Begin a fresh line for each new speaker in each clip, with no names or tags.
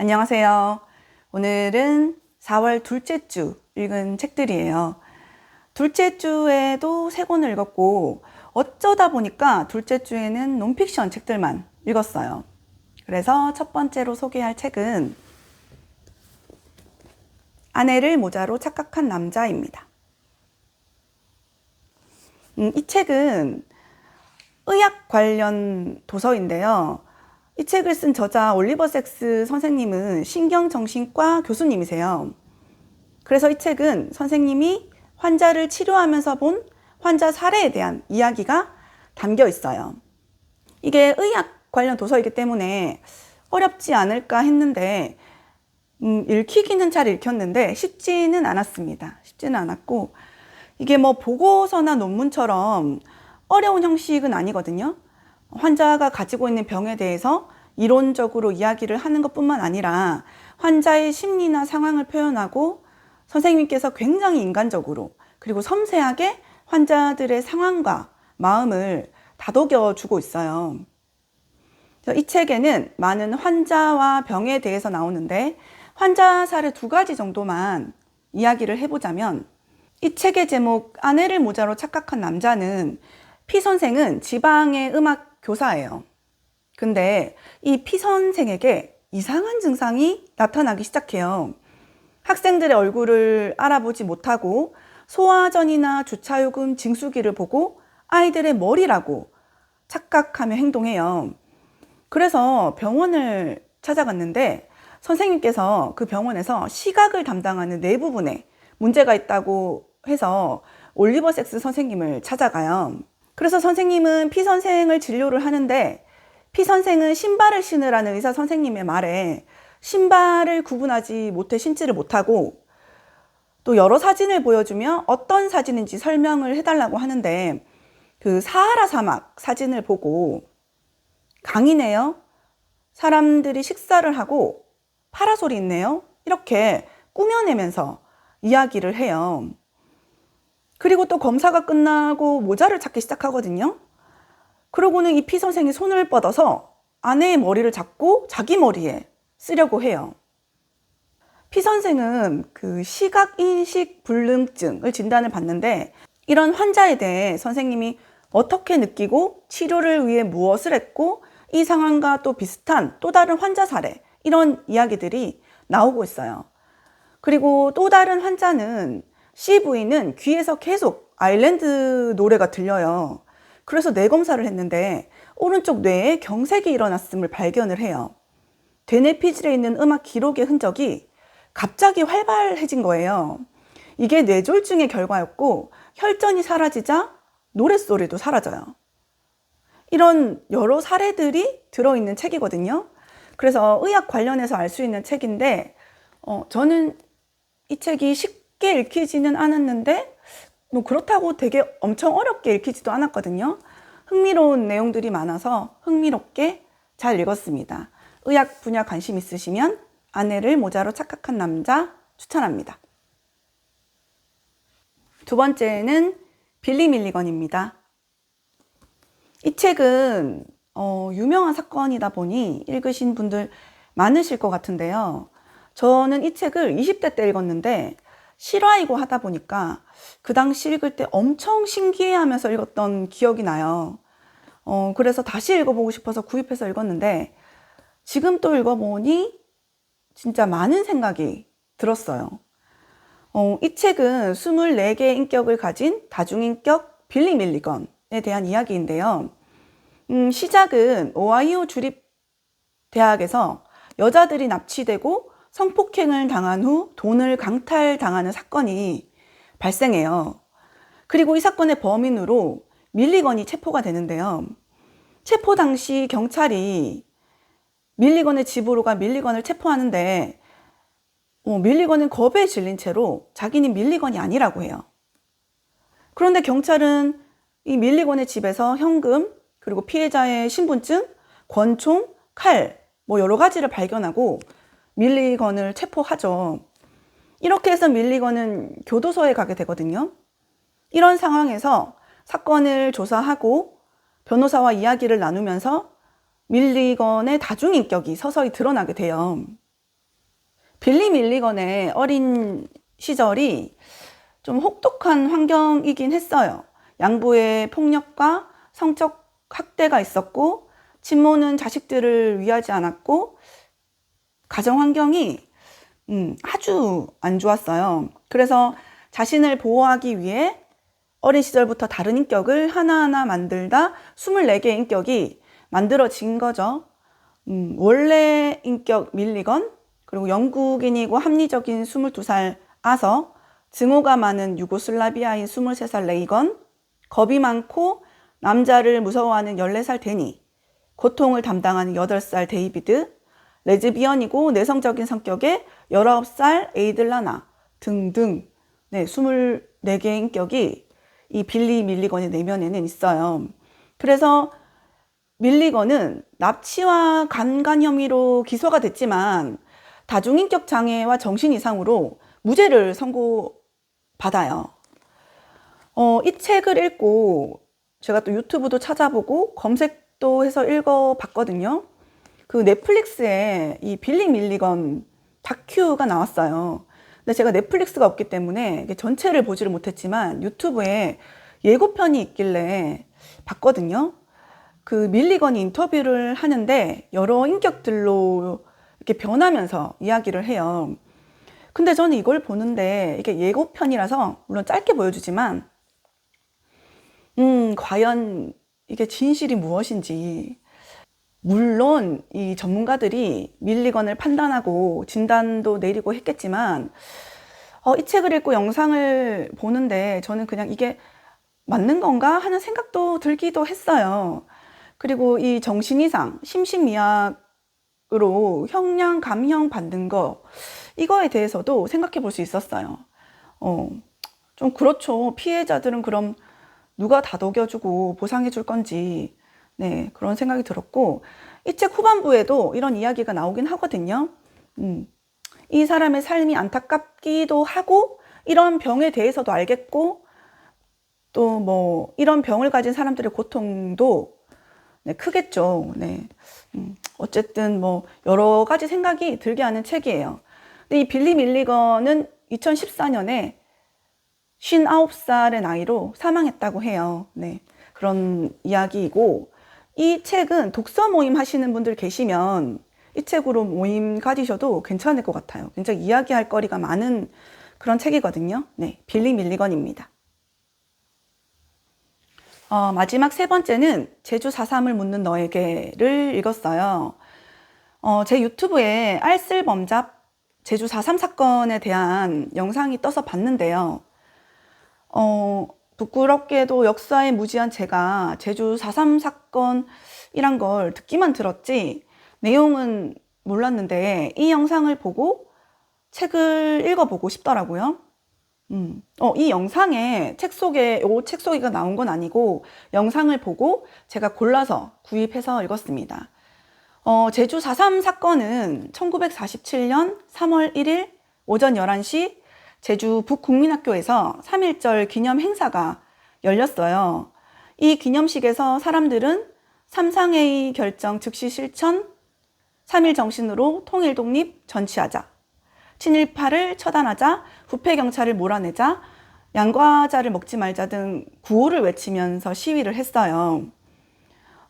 안녕하세요. 오늘은 4월 둘째 주 읽은 책들이에요. 둘째 주에도 세 권을 읽었고 어쩌다 보니까 둘째 주에는 논픽션 책들만 읽었어요. 그래서 첫 번째로 소개할 책은 아내를 모자로 착각한 남자입니다. 음, 이 책은 의학 관련 도서인데요. 이 책을 쓴 저자 올리버 섹스 선생님은 신경정신과 교수님이세요. 그래서 이 책은 선생님이 환자를 치료하면서 본 환자 사례에 대한 이야기가 담겨 있어요. 이게 의학 관련 도서이기 때문에 어렵지 않을까 했는데, 음, 읽히기는 잘 읽혔는데 쉽지는 않았습니다. 쉽지는 않았고, 이게 뭐 보고서나 논문처럼 어려운 형식은 아니거든요. 환자가 가지고 있는 병에 대해서 이론적으로 이야기를 하는 것 뿐만 아니라 환자의 심리나 상황을 표현하고 선생님께서 굉장히 인간적으로 그리고 섬세하게 환자들의 상황과 마음을 다독여 주고 있어요. 이 책에는 많은 환자와 병에 대해서 나오는데 환자 사례 두 가지 정도만 이야기를 해보자면 이 책의 제목 아내를 모자로 착각한 남자는 피 선생은 지방의 음악 교사예요. 근데 이 피 선생에게 이상한 증상이 나타나기 시작해요. 학생들의 얼굴을 알아보지 못하고 소화전이나 주차요금 징수기를 보고 아이들의 머리라고 착각하며 행동해요. 그래서 병원을 찾아갔는데 선생님께서 그 병원에서 시각을 담당하는 네 부분에 문제가 있다고 해서 올리버 섹스 선생님을 찾아가요. 그래서 선생님은 피 선생을 진료를 하는데 피 선생은 신발을 신으라는 의사 선생님의 말에 신발을 구분하지 못해 신지를 못하고 또 여러 사진을 보여주며 어떤 사진인지 설명을 해달라고 하는데 그 사하라 사막 사진을 보고 강이네요. 사람들이 식사를 하고 파라솔이 있네요. 이렇게 꾸며내면서 이야기를 해요. 그리고 또 검사가 끝나고 모자를 찾기 시작하거든요. 그러고는 이 피 선생이 손을 뻗어서 아내의 머리를 잡고 자기 머리에 쓰려고 해요. 피 선생은 그 시각 인식 불능증을 진단을 받는데 이런 환자에 대해 선생님이 어떻게 느끼고 치료를 위해 무엇을 했고 이 상황과 또 비슷한 또 다른 환자 사례 이런 이야기들이 나오고 있어요. 그리고 또 다른 환자는 C 부인은 귀에서 계속 아일랜드 노래가 들려요. 그래서 뇌 검사를 했는데 오른쪽 뇌에 경색이 일어났음을 발견을 해요. 되뇌 피질에 있는 음악 기록의 흔적이 갑자기 활발해진 거예요. 이게 뇌졸중의 결과였고 혈전이 사라지자 노랫소리도 사라져요. 이런 여러 사례들이 들어있는 책이거든요. 그래서 의학 관련해서 알 수 있는 책인데 어, 저는 이 책이 쉽게 읽히지는 않았는데 뭐 그렇다고 되게 엄청 어렵게 읽히지도 않았거든요. 흥미로운 내용들이 많아서 흥미롭게 잘 읽었습니다. 의학 분야 관심 있으시면 아내를 모자로 착각한 남자 추천합니다. 두 번째는 빌리 밀리건입니다. 이 책은 어, 유명한 사건이다 보니 읽으신 분들 많으실 것 같은데요. 저는 이 책을 20대 때 읽었는데 실화이고 하다 보니까 그 당시 읽을 때 엄청 신기해 하면서 읽었던 기억이 나요. 어, 그래서 다시 읽어보고 싶어서 구입해서 읽었는데 지금 또 읽어보니 진짜 많은 생각이 들었어요. 어, 이 책은 24개의 인격을 가진 다중인격 빌리 밀리건에 대한 이야기인데요. 음, 시작은 오하이오 주립 대학에서 여자들이 납치되고 성폭행을 당한 후 돈을 강탈당하는 사건이 발생해요. 그리고 이 사건의 범인으로 밀리건이 체포가 되는데요. 체포 당시 경찰이 밀리건의 집으로 가 밀리건을 체포하는데 어, 밀리건은 겁에 질린 채로 자기는 밀리건이 아니라고 해요. 그런데 경찰은 이 밀리건의 집에서 현금 그리고 피해자의 신분증, 권총, 칼, 뭐 여러 가지를 발견하고 밀리건을 체포하죠. 이렇게 해서 밀리건은 교도소에 가게 되거든요. 이런 상황에서 사건을 조사하고 변호사와 이야기를 나누면서 밀리건의 다중인격이 서서히 드러나게 돼요. 빌리 밀리건의 어린 시절이 좀 혹독한 환경이긴 했어요. 양부의 폭력과 성적 학대가 있었고, 친모는 자식들을 위하지 않았고, 가정 환경이 음, 아주 안 좋았어요. 그래서 자신을 보호하기 위해 어린 시절부터 다른 인격을 하나하나 만들다 24개의 인격이 만들어진 거죠. 음, 원래 인격 밀리건, 그리고 영국인이고 합리적인 22살 아서, 증오가 많은 유고슬라비아인 23살 레이건, 겁이 많고 남자를 무서워하는 14살 데니, 고통을 담당하는 8살 데이비드, 레즈비언이고 내성적인 성격의 19살 에이들라나 등등 네, 24개의 인격이 이 빌리 밀리건의 내면에는 있어요. 그래서 밀리건은 납치와 강간 혐의로 기소가 됐지만 다중인격 장애와 정신 이상으로 무죄를 선고받아요. 어, 이 책을 읽고 제가 또 유튜브도 찾아보고 검색도 해서 읽어봤거든요. 그 넷플릭스에 이 빌리 밀리건 다큐가 나왔어요. 근데 제가 넷플릭스가 없기 때문에 전체를 보지를 못했지만 유튜브에 예고편이 있길래 봤거든요. 그 밀리건이 인터뷰를 하는데 여러 인격들로 이렇게 변하면서 이야기를 해요. 근데 저는 이걸 보는데 이게 예고편이라서 물론 짧게 보여주지만 음, 과연 이게 진실이 무엇인지 물론 이 전문가들이 밀리건을 판단하고 진단도 내리고 했겠지만 어, 이 책을 읽고 영상을 보는데 저는 그냥 이게 맞는 건가 하는 생각도 들기도 했어요. 그리고 이 정신 이상, 심신미약으로 형량 감형 받는 거 이거에 대해서도 생각해 볼 수 있었어요. 어, 좀 그렇죠. 피해자들은 그럼 누가 다독여주고 보상해 줄 건지 네, 그런 생각이 들었고, 이 책 후반부에도 이런 이야기가 나오긴 하거든요. 음, 이 사람의 삶이 안타깝기도 하고, 이런 병에 대해서도 알겠고, 또 뭐, 이런 병을 가진 사람들의 고통도 네, 크겠죠. 네. 음, 어쨌든 뭐, 여러 가지 생각이 들게 하는 책이에요. 근데 이 빌리 밀리건은 2014년에 59살의 나이로 사망했다고 해요. 네. 그런 이야기이고, 이 책은 독서 모임 하시는 분들 계시면 이 책으로 모임 가지셔도 괜찮을 것 같아요. 굉장히 이야기할 거리가 많은 그런 책이거든요. 네, 빌리 밀리건입니다. 어, 마지막 세 번째는 제주 4.3을 묻는 너에게를 읽었어요. 어, 제 유튜브에 알쓸범잡 제주 4.3 사건에 대한 영상이 떠서 봤는데요. 어, 부끄럽게도 역사에 무지한 제가 제주 4.3 사건이란 걸 듣기만 들었지 내용은 몰랐는데 이 영상을 보고 책을 읽어보고 싶더라고요. 음. 어, 이 영상에 책 속에, 요 책 속에가 나온 건 아니고 영상을 보고 제가 골라서 구입해서 읽었습니다. 어, 제주 4.3 사건은 1947년 3월 1일 오전 11시 제주 북국민학교에서 3.1절 기념 행사가 열렸어요. 이 기념식에서 사람들은 삼상회의 결정 즉시 실천, 3.1 정신으로 통일 독립 전치하자, 친일파를 처단하자, 부패 경찰을 몰아내자, 양과자를 먹지 말자 등 구호를 외치면서 시위를 했어요.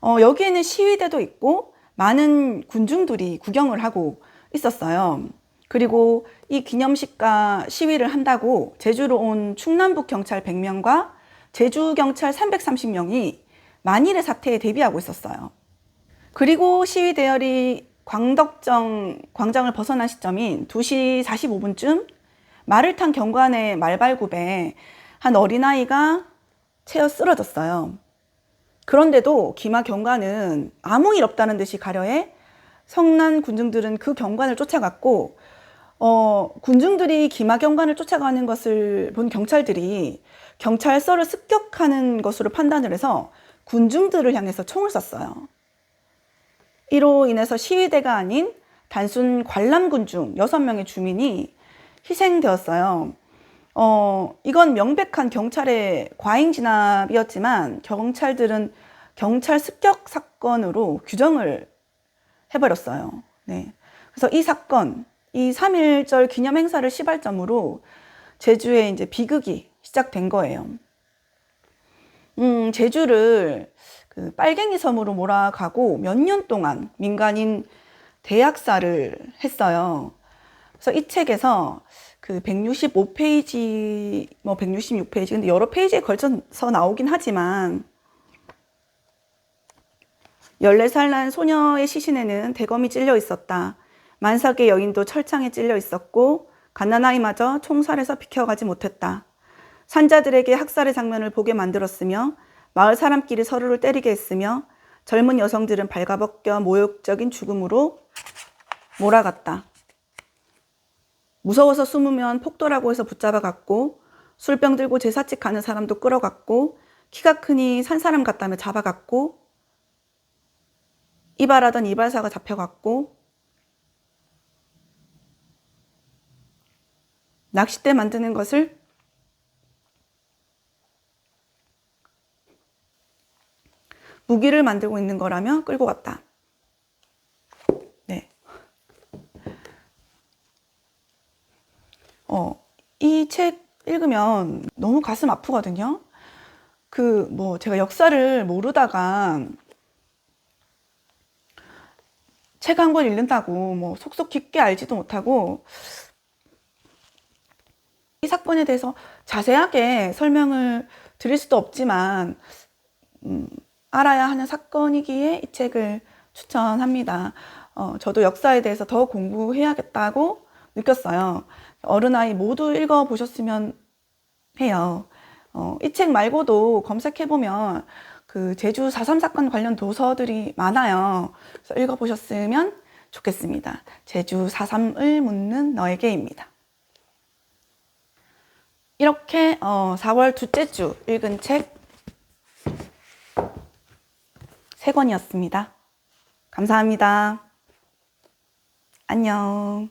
어, 여기에는 시위대도 있고 많은 군중들이 구경을 하고 있었어요. 그리고 이 기념식과 시위를 한다고 제주로 온 충남북 경찰 100명과 제주 경찰 330명이 만일의 사태에 대비하고 있었어요. 그리고 시위 대열이 광덕정 광장을 벗어난 시점인 2시 45분쯤 말을 탄 경관의 말발굽에 한 어린아이가 채어 쓰러졌어요. 그런데도 기마 경관은 아무 일 없다는 듯이 가려해 성난 군중들은 그 경관을 쫓아갔고 어, 군중들이 기마경관을 쫓아가는 것을 본 경찰들이 경찰서를 습격하는 것으로 판단을 해서 군중들을 향해서 총을 쐈어요. 이로 인해서 시위대가 아닌 단순 관람 군 중 6명의 주민이 희생되었어요. 어, 이건 명백한 경찰의 과잉 진압이었지만 경찰들은 경찰 습격 사건으로 규정을 해버렸어요. 네. 그래서 이 사건, 이 3.1절 기념 행사를 시발점으로 제주에 이제 비극이 시작된 거예요. 음, 제주를 그 빨갱이 섬으로 몰아가고 몇 년 동안 민간인 대학살을 했어요. 그래서 이 책에서 그 165페이지, 뭐 166페이지, 근데 여러 페이지에 걸쳐서 나오긴 하지만 14살 난 소녀의 시신에는 대검이 찔려 있었다. 만삭의 여인도 철창에 찔려 있었고 갓난아이마저 총살에서 비켜가지 못했다. 산자들에게 학살의 장면을 보게 만들었으며 마을 사람끼리 서로를 때리게 했으며 젊은 여성들은 발가벗겨 모욕적인 죽음으로 몰아갔다. 무서워서 숨으면 폭도라고 해서 붙잡아갔고 술병 들고 제사집 가는 사람도 끌어갔고 키가 크니 산 사람 같다며 잡아갔고 이발하던 이발사가 잡혀갔고 낚싯대 만드는 것을 무기를 만들고 있는 거라며 끌고 갔다. 네. 어, 이 책 읽으면 너무 가슴 아프거든요. 그, 뭐, 제가 역사를 모르다가 책 한 권 읽는다고 뭐 속속 깊게 알지도 못하고 이 사건에 대해서 자세하게 설명을 드릴 수도 없지만 음, 알아야 하는 사건이기에 이 책을 추천합니다. 어, 저도 역사에 대해서 더 공부해야겠다고 느꼈어요. 어른아이 모두 읽어보셨으면 해요. 어, 이 책 말고도 검색해보면 그 제주 4.3 사건 관련 도서들이 많아요. 그래서 읽어보셨으면 좋겠습니다. 제주 4.3을 묻는 너에게입니다. 이렇게 어, 4월 둘째 주 읽은 책세 권이었습니다. 감사합니다. 안녕.